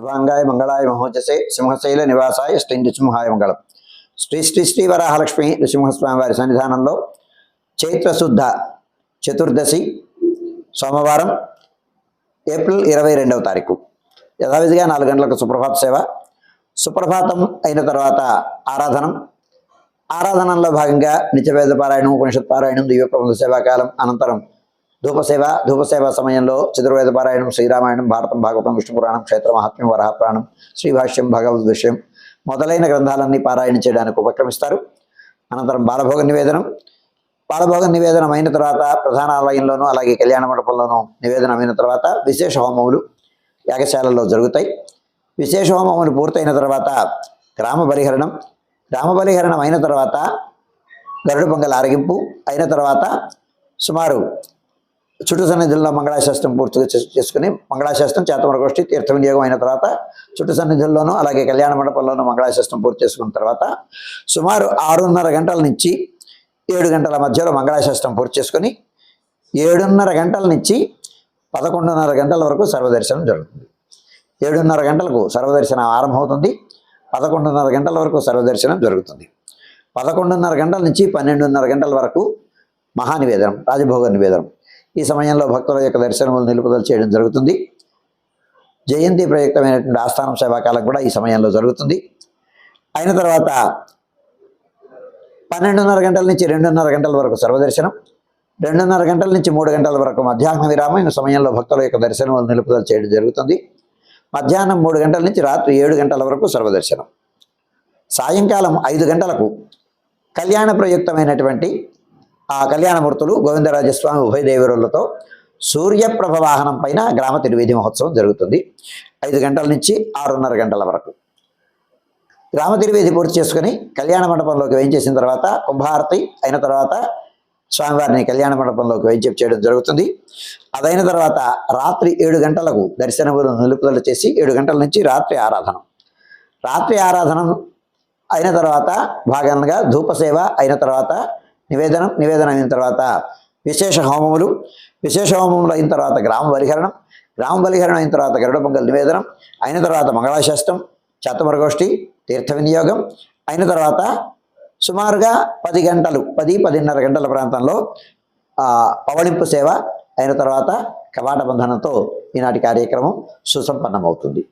సర్వాంగాయ మంగళాయ మహోజసే సింహశైల నివాసాయ శ్రీ నృసింహాయ మంగళం. శ్రీ శ్రీ శ్రీ వరాహలక్ష్మి నృసింహస్వామి వారి సన్నిధానంలో చైత్రశుద్ధ చతుర్దశి సోమవారం ఏప్రిల్ ఇరవై రెండవ తారీఖు. యథావిధిగా నాలుగు గంటలకు సుప్రభాత సేవ. సుప్రభాతం అయిన తర్వాత ఆరాధనం. ఆరాధనలో భాగంగా నిత్యవేద పారాయణం ఉపనిషత్ పారాయణం దివ్య ప్రబంధ సేవాకాలం అనంతరం ధూపసేవ ధూపసేవ సమయంలో చతుర్వేద పారాయణం శ్రీరామాయణం భారతం భాగవతం విష్ణు పురాణం క్షేత్ర మహాత్మ్యం వరాహపురాణం శ్రీభాష్యం భగవద్ విషయం మొదలైన గ్రంథాలన్నీ పారాయణ చేయడానికి ఉపక్రమిస్తారు. అనంతరం బాలభోగ నివేదనం. బాలభోగ నివేదనం అయిన తర్వాత ప్రధాన ఆలయంలోనూ అలాగే కళ్యాణ మండపంలోనూ నివేదనం అయిన తర్వాత విశేష హోమములు యాగశాలలో జరుగుతాయి. విశేష హోమములు పూర్తయిన తర్వాత గ్రామ పరిహరణం. గ్రామ బలిహరణం అయిన తర్వాత గరుడు పొంగల్ ఆరగింపు అయిన తర్వాత సుమారు చుట్టు సన్నిధుల్లో మంగళాశాస్త్రం పూర్తిగా చేసుకుని మంగళాశాస్త్రం చేతమరగోష్ఠి తీర్థ వినియోగం అయిన తర్వాత చుట్టు సన్నిధుల్లోనూ అలాగే కళ్యాణ మండపంలోనూ మంగళాశాస్త్రం పూర్తి చేసుకున్న తర్వాత సుమారు ఆరున్నర గంటల నుంచి ఏడు గంటల మధ్యలో మంగళాశాస్త్రం పూర్తి చేసుకొని ఏడున్నర గంటల నుంచి పదకొండున్నర గంటల వరకు సర్వదర్శనం జరుగుతుంది. ఏడున్నర గంటలకు సర్వదర్శనం ఆరంభమవుతుంది. పదకొండున్నర గంటల వరకు సర్వదర్శనం జరుగుతుంది. పదకొండున్నర గంటల నుంచి పన్నెండున్నర గంటల వరకు మహానివేదనం రాజభోగ నివేదనం. ఈ సమయంలో భక్తుల యొక్క దర్శనములు నిలుపుదల చేయడం జరుగుతుంది. జయంతి ప్రయుక్తమైనటువంటి ఆస్థానం సేవాకాలం కూడా ఈ సమయంలో జరుగుతుంది. అయిన తర్వాత పన్నెండున్నర గంటల నుంచి రెండున్నర గంటల వరకు సర్వదర్శనం రెండున్నర గంటల నుంచి మూడు గంటల వరకు మధ్యాహ్న విరామం ఈ సమయంలో భక్తుల యొక్క దర్శనములు నిలుపుదల చేయడం జరుగుతుంది. మధ్యాహ్నం మూడు గంటల నుంచి రాత్రి ఏడు గంటల వరకు సర్వదర్శనం. సాయంకాలం ఐదు గంటలకు కళ్యాణ ప్రయుక్తమైనటువంటి ఆ కళ్యాణమూర్తులు గోవిందరాజస్వామి ఉభయ దేవరులతో సూర్యప్రభ వాహనం పైన గ్రామ తిరువేది మహోత్సవం జరుగుతుంది. ఐదు గంటల నుంచి ఆరున్నర గంటల వరకు. గ్రామ తిరువేది పూర్తి చేసుకుని కళ్యాణ మండపంలోకి వేయించేసిన తర్వాత కుంభారతి అయిన తర్వాత స్వామివారిని కళ్యాణ మండపంలోకి వేయించేపు చేయడం జరుగుతుంది. అదైన తర్వాత రాత్రి ఏడు గంటలకు దర్శనములు నిలుపుదల చేసి ఏడు గంటల నుంచి రాత్రి ఆరాధన. రాత్రి ఆరాధన అయిన తర్వాత భాగంగా ధూపసేవ అయిన తర్వాత నివేదనం నివేదనం అయిన తర్వాత విశేష హోమములు విశేష హోమములు అయిన తర్వాత గ్రామ బలిహరణం గ్రామ బలిహరణం అయిన తర్వాత గరుడ పొంగల్ నివేదనం అయిన తర్వాత మంగళాశాస్త్రం చాతమరగోష్ఠి తీర్థ వినియోగం అయిన తర్వాత సుమారుగా పది గంటలు పది పదిన్నర గంటల ప్రాంతంలో పవళింపు సేవ అయిన తర్వాత కవాట బంధనంతో ఈనాటి కార్యక్రమం సుసంపన్నమవుతుంది.